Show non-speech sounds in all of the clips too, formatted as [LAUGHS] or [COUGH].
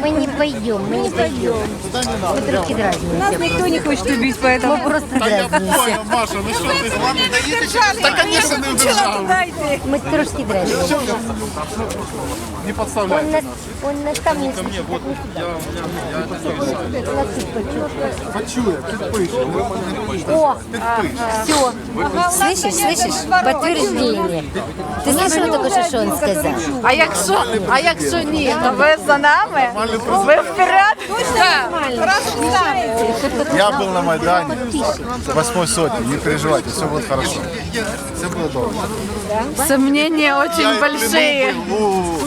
Мы не пойдем, мы не пойдем. Мы трошки дразнимся. Нас никто не хочет убить, поэтому... Мы просто дразнимся. Маша, ну що ти? Ладно, доїдеш? Та, звісно, не вдержав. Дайте. Мы трошки дразнимся. Не Он подставляйте нас, нас. он нас там не слышит, так не сюда. Молодцы, почему? Почує, підпише. О, все. Слышишь, слышишь? Подтверждение. Ты слышала только что, что он сказал? А якщо, а якщо ні, то ви за нами? Ви вперед? Я был на Майдане, восьмой сотни, не переживайте, все будет хорошо. Все будет добре. Сомнения очень большие.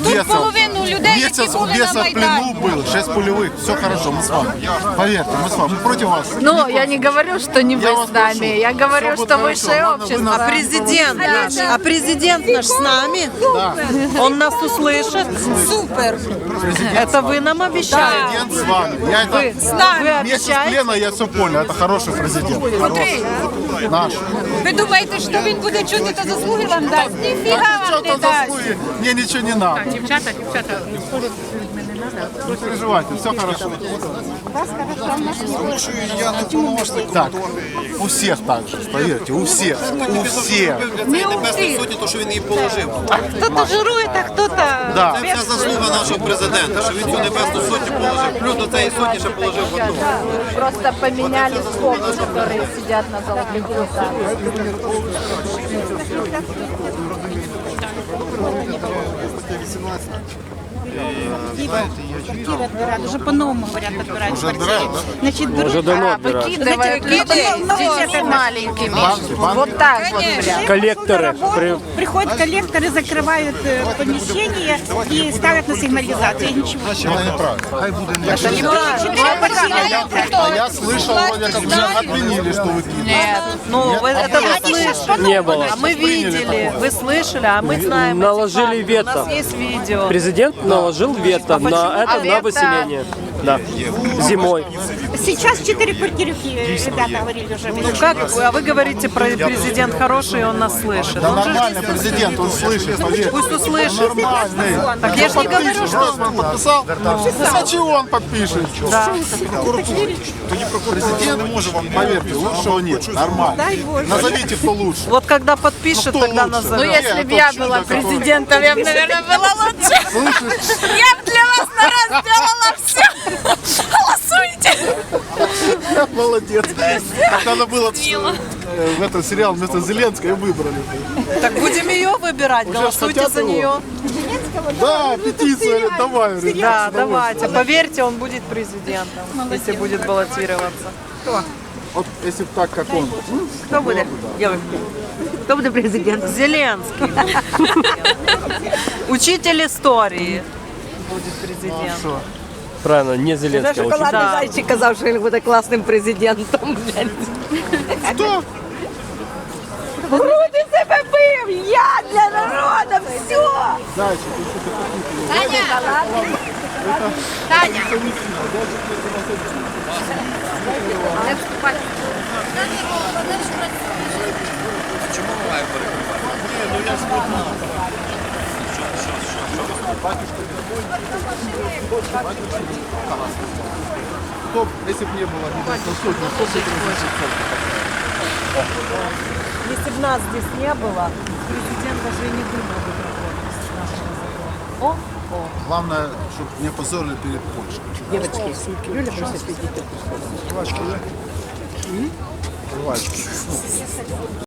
бесов. половину людей, які у були на бесов в Майдані. плену был, шесть пулевых, все хорошо, мы с вами. Поверьте, мы с вами, мы против вас. Ну, я не говорю, что не Я вы вас с нами. прошу. Я говорю, Всё будет что хорошо. высшее вы нас- А президент наш, а президент наш с нами, Да, он нас услышит. Супер Это вы нам обещали. президент с вами. Я это Вы месяц обещаете? плена я все понял, это хороший президент. Хороший. Наш. Ви думаєте, що він буде чути та заслуги вам дасть? Ніфіга вам Что не там дасть. заслуги? Мне ничего не надо. Дівчата, дівчата. Не переживайте, все хорошо. Так, у всех так же, поверьте, у всех, у всех. Небесної сотні, то що він її положив. Кто-то жирует, а кто-то... Да. Це вся заслуга нашого президента, що він цю небесну сотню положив. Плюс до цієї сотні ще положив одну. Просто поменяли скобы, которые сидят на золотых глазах. Уже по-новому говорят, отбирать отбирают? Значит, берут, А, выкидывают людей с детьми маленькими. Вот так вот прям. коллекторы. При- приходят коллекторы, закрывают э, помещение и ставят на сигнализацию. И ничего. Это неправильно. А я слышал, вроде как уже отменили, что вы Нет, ну вы, это вы слышали. Не было. А мы видели, вы слышали, а мы знаем. эти Наложили факты. У вето. нас есть видео. Президент наложил вето на это, А на выселение. Да. Зимой. Сейчас четыре квартирки ребята говорили уже. Ну как, а вы говорите про президент хороший, он нас слышит. Да Он же нормальный президент, он слышит, поверьте. Пусть услышит. Он нормальный. Так я ж не говорю, что- он подписал, значит он подпишет. Да. Президент, поверьте, лучшего нет, нормально. Назовите, кто лучше. Вот когда подпишет, Кто тогда лучше? Ну, назовем. если бы я была президентом, я бы, наверное, была лучше. Я бы для вас на раз сделала все. Голосуйте. Молодец. Так надо было э, в этот сериал вместо Зеленской выбрали. Так будем ее выбирать, голосуйте хотят за его. нее. Да, петицию, говорит, давай. говорит, Да, с удовольствием. давайте. Поверьте, он будет президентом, если будет баллотироваться. Вот если б так, как он. Кто будет? Кто будет президент? Зеленский. [LAUGHS] Учитель истории будет президентом. Правильно, не Зеленский. а учитель. Да. зайчик казав, що він буде класним президентом. Кто? Груди себе бив! Я для народу! Все! Дальше. Кто, если бы не было небесной сотни, кто бы Если бы нас здесь не было, президент даже и не думал бы с нашего закона. О, Главное, чтобы не позорили перед Польшей. Девочки, Юля просто